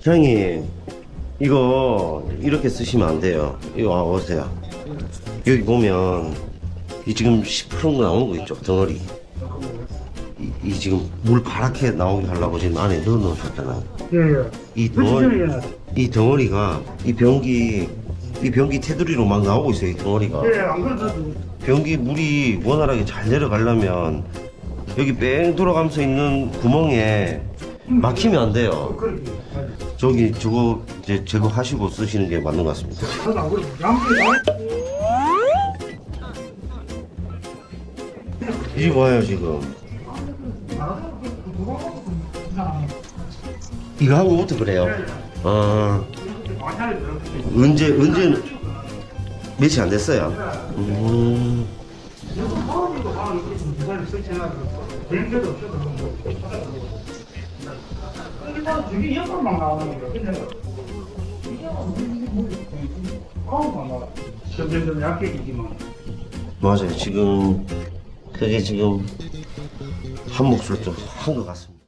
사장님 이거 이렇게 쓰시면 안 돼요. 이거 와 보세요. 여기 보면 이 지금 시퍼런 거 나오는 거 있죠? 덩어리. 이, 이 지금 물 파랗게 나오게 하려고 지금 안에 넣어 놓으셨잖아요 예예. 이 덩어리 이 덩어리가 이 변기 이 변기 테두리로 막 나오고 있어요 이 덩어리가. 예, 안 그래도 변기 물이 원활하게 잘 내려가려면 여기 뺑 돌아가면서 있는 구멍에 막히면 안 돼요. 저기 저거 이제 제거하시고 쓰시는 게 맞는 것 같습니다. 저도 이리 와요 지금. 이거 하고부터 그래요. 아 언제 언제 며칠 안 됐어요. 음, 옆으로만 나오는 거야. 근데 아우만 나와. 점점 약해지지만. 맞아요. 지금 그게 지금 한 목소리 좀한 것 같습니다.